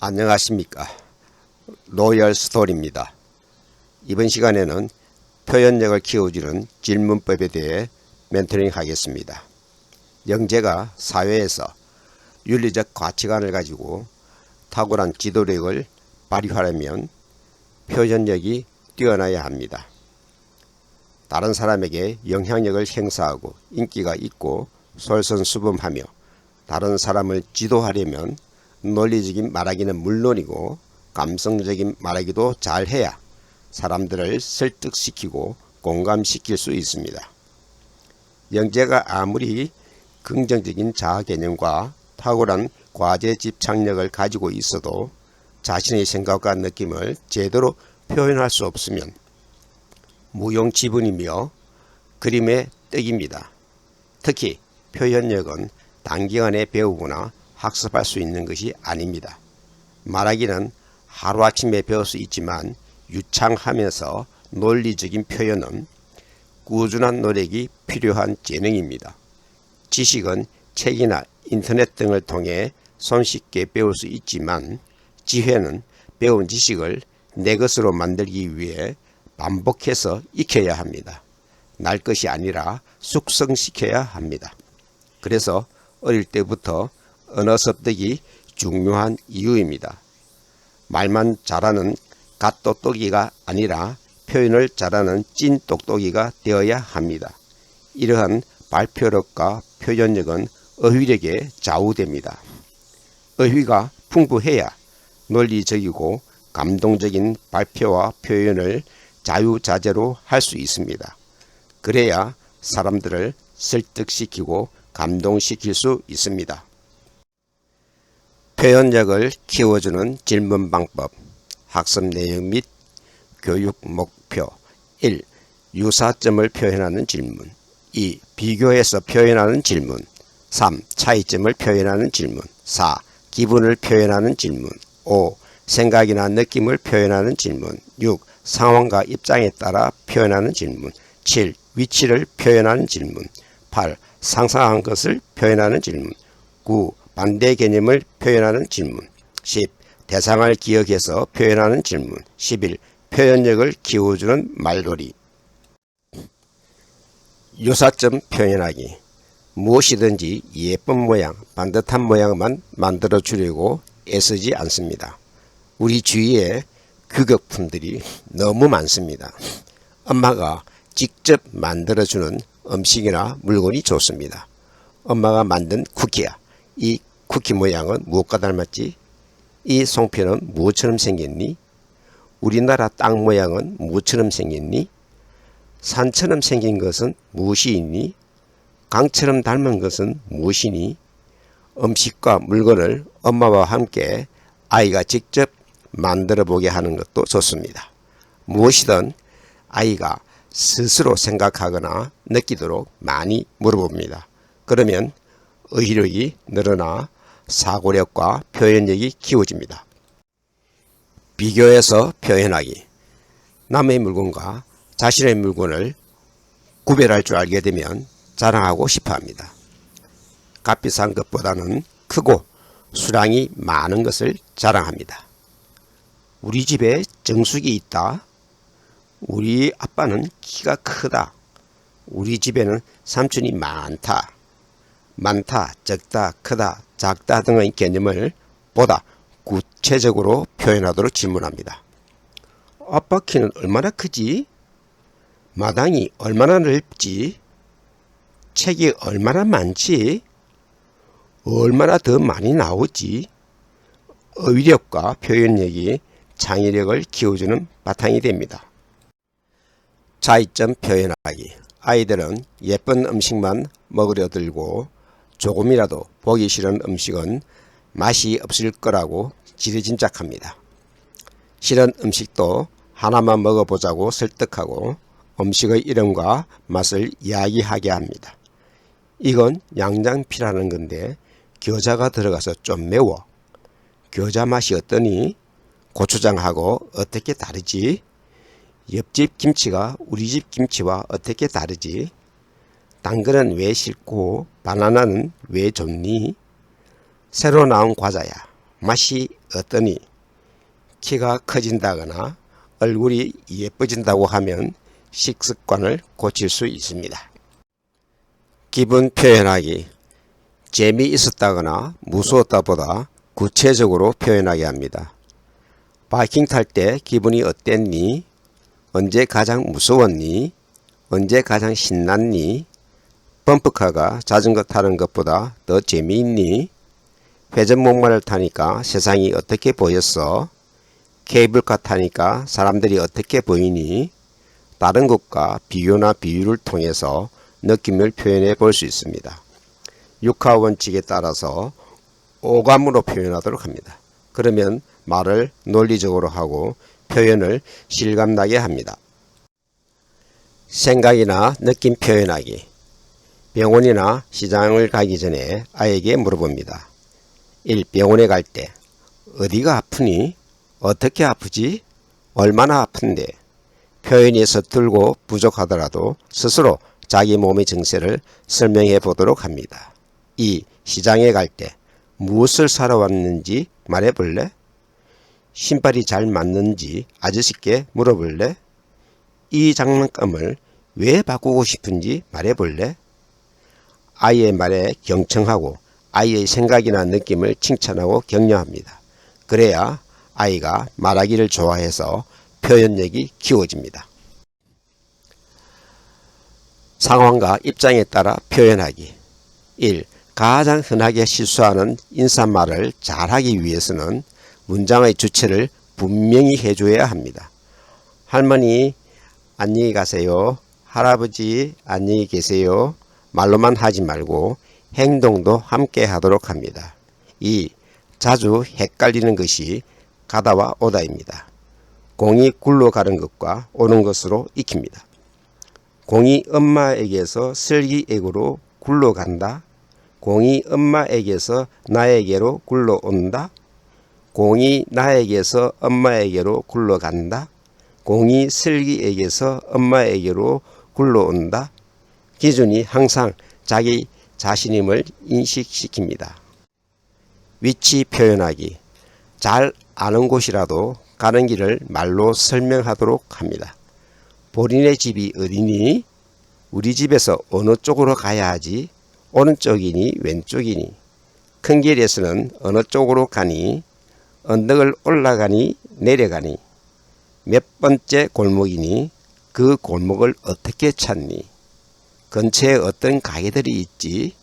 안녕하십니까. 로열 스토리입니다. 이번 시간에는 표현력을 키워주는 질문법에 대해 멘토링 하겠습니다. 영재가 사회에서 윤리적 가치관을 가지고 탁월한 지도력을 발휘하려면 표현력이 뛰어나야 합니다. 다른 사람에게 영향력을 행사하고 인기가 있고 솔선수범하며 다른 사람을 지도하려면 논리적인 말하기는 물론이고 감성적인 말하기도 잘해야 사람들을 설득시키고 공감시킬 수 있습니다. 영재가 아무리 긍정적인 자아 개념과 탁월한 과제 집착력을 가지고 있어도 자신의 생각과 느낌을 제대로 표현할 수 없으면 무용지분이며 그림의 떡입니다. 특히 표현력은 단기간에 배우거나 학습할 수 있는 것이 아닙니다. 말하기는 하루아침에 배울 수 있지만 유창하면서 논리적인 표현은 꾸준한 노력이 필요한 재능입니다. 지식은 책이나 인터넷 등을 통해 손쉽게 배울 수 있지만 지혜는 배운 지식을 내 것으로 만들기 위해 반복해서 익혀야 합니다. 날 것이 아니라 숙성시켜야 합니다. 그래서 어릴 때부터 언어 습득이 중요한 이유입니다. 말만 잘하는 갓똑똑이가 아니라 표현을 잘하는 찐 똑똑이가 되어야 합니다. 이러한 발표력과 표현력은 어휘력에 좌우됩니다. 어휘가 풍부해야 논리적이고 감동적인 발표와 표현을 자유자재로 할 수 있습니다. 그래야 사람들을 설득시키고 감동시킬 수 있습니다. 표현력을 키워주는 질문 방법, 학습 내용 및 교육 목표 1. 유사점을 표현하는 질문 2. 비교해서 표현하는 질문 3. 차이점을 표현하는 질문 4. 기분을 표현하는 질문 5. 생각이나 느낌을 표현하는 질문 6. 상황과 입장에 따라 표현하는 질문 7. 위치를 표현하는 질문 8. 상상한 것을 표현하는 질문 9. 반대 개념을 표현하는 질문 10. 대상을 기억해서 표현하는 질문 11. 표현력을 키워주는 말놀이 유사점 표현하기 무엇이든지 예쁜 모양, 반듯한 모양만 만들어 주려고 애쓰지 않습니다. 우리 주위에 규격품들이 너무 많습니다. 엄마가 직접 만들어주는 음식이나 물건이 좋습니다. 엄마가 만든 쿠키야. 이 쿠키 모양은 무엇과 닮았지? 이 송편은 무엇처럼 생겼니? 우리나라 땅 모양은 무엇처럼 생겼니? 산처럼 생긴 것은 무엇이 있니? 강처럼 닮은 것은 무엇이니? 음식과 물건을 엄마와 함께 아이가 직접 만들어 보게 하는 것도 좋습니다. 무엇이든 아이가 스스로 생각하거나 느끼도록 많이 물어봅니다. 그러면 의력이 늘어나 사고력과 표현력이 키워집니다. 비교해서 표현하기. 남의 물건과 자신의 물건을 구별할 줄 알게 되면 자랑하고 싶어 합니다. 값비싼 것보다는 크고 수량이 많은 것을 자랑합니다. 우리 집에 정수기 있다. 우리 아빠는 키가 크다. 우리 집에는 삼촌이 많다. 많다, 적다, 크다, 작다 등의 개념을 보다 구체적으로 표현하도록 질문합니다. 키는 얼마나 크지? 마당이 얼마나 넓지? 책이 얼마나 많지? 얼마나 더 많이 나오지? 어휘력과 표현력이 창의력을 키워주는 바탕이 됩니다. 차이점 표현하기. 아이들은 예쁜 음식만 먹으려 들고 조금이라도 보기 싫은 음식은 맛이 없을 거라고 지레짐작합니다. 싫은 음식도 하나만 먹어보자고 설득하고 음식의 이름과 맛을 이야기하게 합니다. 이건 양장피라는 건데 겨자가 들어가서 좀 매워. 겨자 맛이 어떠니? 고추장하고 어떻게 다르지? 옆집 김치가 우리 집 김치와 어떻게 다르지? 당근은 왜 싫고 바나나는 왜 좋니? 새로 나온 과자야. 맛이 어떠니? 키가 커진다거나 얼굴이 예뻐진다고 하면 식습관을 고칠 수 있습니다. 기분 표현하기. 재미있었다거나 무서웠다보다 구체적으로 표현하게 합니다. 바이킹 탈 때 기분이 어땠니? 언제 가장 무서웠니? 언제 가장 신났니? 범프카가 자전거 타는 것보다 더 재미있니? 회전 목마를 타니까 세상이 어떻게 보였어? 케이블카 타니까 사람들이 어떻게 보이니? 다른 것과 비교나 비유를 통해서 느낌을 표현해 볼 수 있습니다. 육하 원칙에 따라서 오감으로 표현하도록 합니다. 그러면 말을 논리적으로 하고 표현을 실감나게 합니다. 생각이나 느낌 표현하기. 병원이나 시장을 가기 전에 아이에게 물어봅니다. 1. 병원에 갈 때 어디가 아프니? 어떻게 아프지? 얼마나 아픈데? 표현이 서툴고 부족하더라도 스스로 자기 몸의 증세를 설명해 보도록 합니다. 2. 시장에 갈 때 무엇을 사러 왔는지 말해 볼래? 신발이 잘 맞는지 아저씨께 물어볼래? 이 장난감을 왜 바꾸고 싶은지 말해 볼래? 아이의 말에 경청하고 아이의 생각이나 느낌을 칭찬하고 격려합니다. 그래야 아이가 말하기를 좋아해서 표현력이 키워집니다. 상황과 입장에 따라 표현하기. 1. 가장 흔하게 실수하는 인사말을 잘하기 위해서는 문장의 주체를 분명히 해줘야 합니다. 할머니, 안녕히 가세요. 할아버지, 안녕히 계세요. 말로만 하지 말고 행동도 함께 하도록 합니다. 2. 자주 헷갈리는 것이 가다와 오다입니다. 공이 굴러가는 것과 오는 것으로 익힙니다. 공이 엄마에게서 슬기에게로 굴러간다. 공이 엄마에게서 나에게로 굴러온다. 공이 나에게서 엄마에게로 굴러간다. 공이 슬기에게서 엄마에게로 굴러온다. 기준이 항상 자기 자신임을 인식시킵니다. 위치 표현하기. 잘 아는 곳이라도 가는 길을 말로 설명하도록 합니다. 본인의 집이 어디니? 우리 집에서 어느 쪽으로 가야 하지? 오른쪽이니 왼쪽이니? 큰 길에서는 어느 쪽으로 가니? 언덕을 올라가니 내려가니? 몇 번째 골목이니? 그 골목을 어떻게 찾니? 근처에 어떤 가게들이 있지?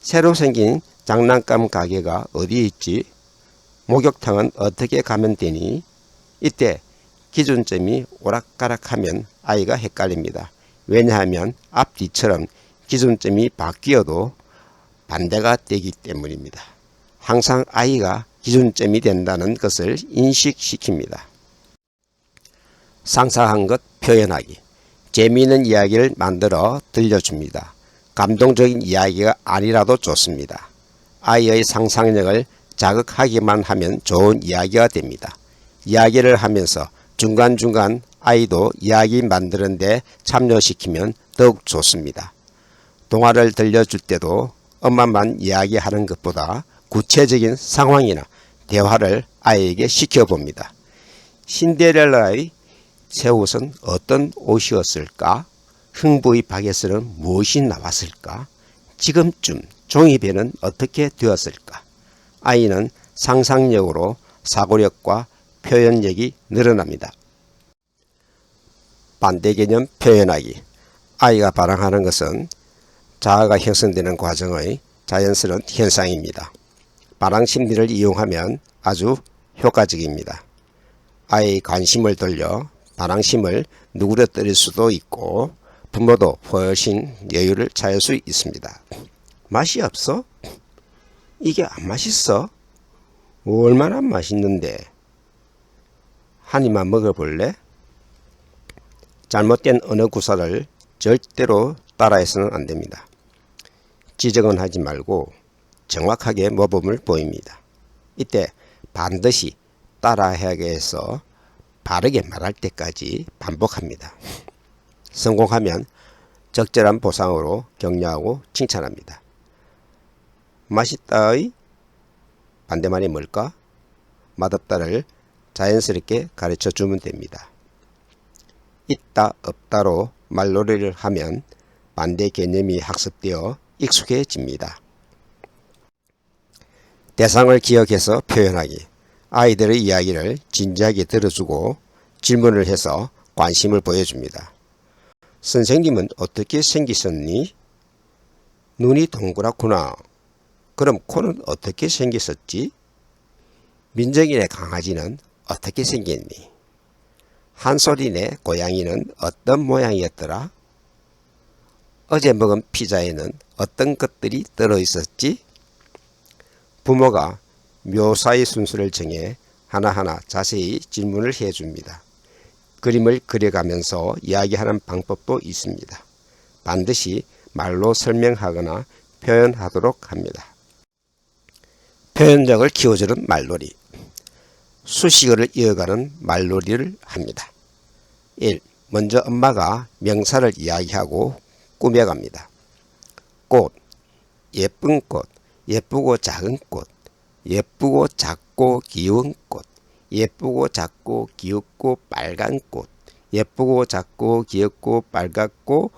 새로 생긴 장난감 가게가 어디 있지? 목욕탕은 어떻게 가면 되니? 이때 기준점이 오락가락하면 아이가 헷갈립니다. 왜냐하면 앞뒤처럼 기준점이 바뀌어도 반대가 되기 때문입니다. 항상 아이가 기준점이 된다는 것을 인식시킵니다. 상상한 것 표현하기. 재미있는 이야기를 만들어 들려줍니다. 감동적인 이야기가 아니라도 좋습니다. 아이의 상상력을 자극하기만 하면 좋은 이야기가 됩니다. 이야기를 하면서 중간중간 아이도 이야기 만드는데 참여시키면 더욱 좋습니다. 동화를 들려줄 때도 엄마만 이야기하는 것보다 구체적인 상황이나 대화를 아이에게 시켜봅니다. 신데렐라의 새 옷은 어떤 옷이었을까? 흥부의 박에서는 무엇이 나왔을까? 지금쯤 종이배는 어떻게 되었을까? 아이는 상상력으로 사고력과 표현력이 늘어납니다. 반대 개념 표현하기. 아이가 발행하는 것은 자아가 형성되는 과정의 자연스러운 현상입니다. 발행 심리를 이용하면 아주 효과적입니다. 아이의 관심을 돌려 반항심을 누그러뜨릴 수도 있고 부모도 훨씬 여유를 찾을 수 있습니다. 맛이 없어? 이게 안 맛있어? 얼마나 맛있는데? 한 입만 먹어볼래? 잘못된 언어 구사를 절대로 따라해서는 안 됩니다. 지적은 하지 말고 정확하게 모범을 보입니다. 이때 반드시 따라하게 해서 바르게 말할 때까지 반복합니다. 성공하면 적절한 보상으로 격려하고 칭찬합니다. 맛있다의 반대말이 뭘까? 맛없다를 자연스럽게 가르쳐 주면 됩니다. 있다 없다로 말놀이를 하면 반대 개념이 학습되어 익숙해집니다. 대상을 기억해서 표현하기. 아이들의 이야기를 진지하게 들어주고 질문을 해서 관심을 보여줍니다. 선생님은 어떻게 생기셨니? 눈이 동그랗구나. 그럼 코는 어떻게 생겼었지? 민정이네 강아지는 어떻게 생겼니? 한솔이네 고양이는 어떤 모양이었더라? 어제 먹은 피자에는 어떤 것들이 들어있었지? 부모가 묘사의 순서를 정해 하나하나 자세히 질문을 해줍니다. 그림을 그려가면서 이야기하는 방법도 있습니다. 반드시 말로 설명하거나 표현하도록 합니다. 표현력을 키워주는 말놀이. 수식어를 이어가는 말놀이를 합니다. 1. 먼저 엄마가 명사를 이야기하고 꾸며갑니다. 꽃, 예쁜 꽃, 예쁘고 작은 꽃, 예쁘고 작고 귀여운 꽃, 예쁘고 작고 귀엽고 빨간 꽃, 예쁘고 작고 귀엽고 빨갛고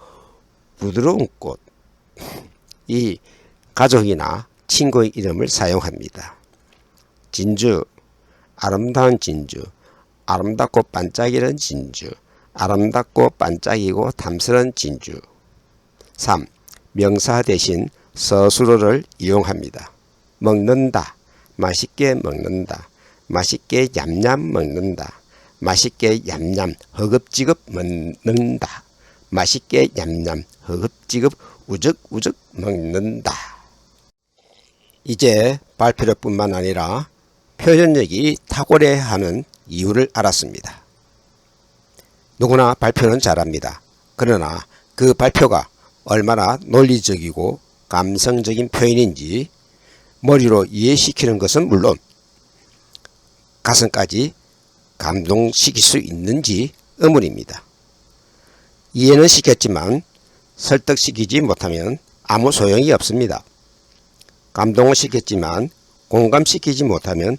부드러운 꽃. 이 가족이나 친구의 이름을 사용합니다. 진주, 아름다운 진주, 아름답고 반짝이는 진주, 아름답고 반짝이고 탐스런 진주. 3. 명사 대신 서술어를 이용합니다. 먹는다, 맛있게 먹는다, 맛있게 얌얌 먹는다, 맛있게 얌얌 허겁지겁 먹는다, 맛있게 얌얌 허겁지겁 우적우적 먹는다. 이제 발표력뿐만 아니라 표현력이 탁월해야 하는 이유를 알았습니다. 누구나 발표는 잘합니다. 그러나 그 발표가 얼마나 논리적이고 감성적인 표현인지 머리로 이해시키는 것은 물론 가슴까지 감동시킬 수 있는지 의문입니다. 이해는 시켰지만 설득시키지 못하면 아무 소용이 없습니다. 감동을 시켰지만 공감시키지 못하면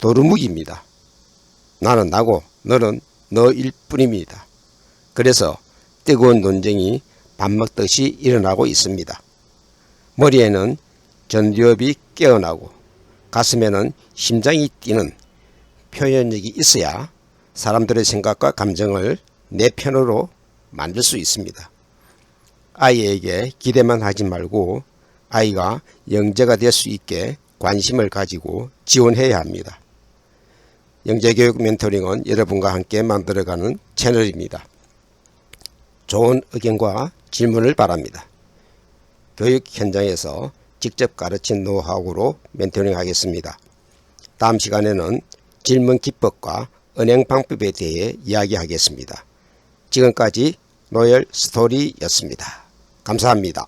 도루묵입니다. 나는 나고 너는 너일 뿐입니다. 그래서 뜨거운 논쟁이 밥 먹듯이 일어나고 있습니다. 머리에는 전두엽이 깨어나고 가슴에는 심장이 뛰는 표현력이 있어야 사람들의 생각과 감정을 내 편으로 만들 수 있습니다. 아이에게 기대만 하지 말고 아이가 영재가 될 수 있게 관심을 가지고 지원해야 합니다. 영재교육 멘토링은 여러분과 함께 만들어가는 채널입니다. 좋은 의견과 질문을 바랍니다. 교육 현장에서 직접 가르친 노하우로 멘토링 하겠습니다. 다음 시간에는 질문 기법과 은행 방법에 대해 이야기하겠습니다. 지금까지 노열 스토리였습니다. 감사합니다.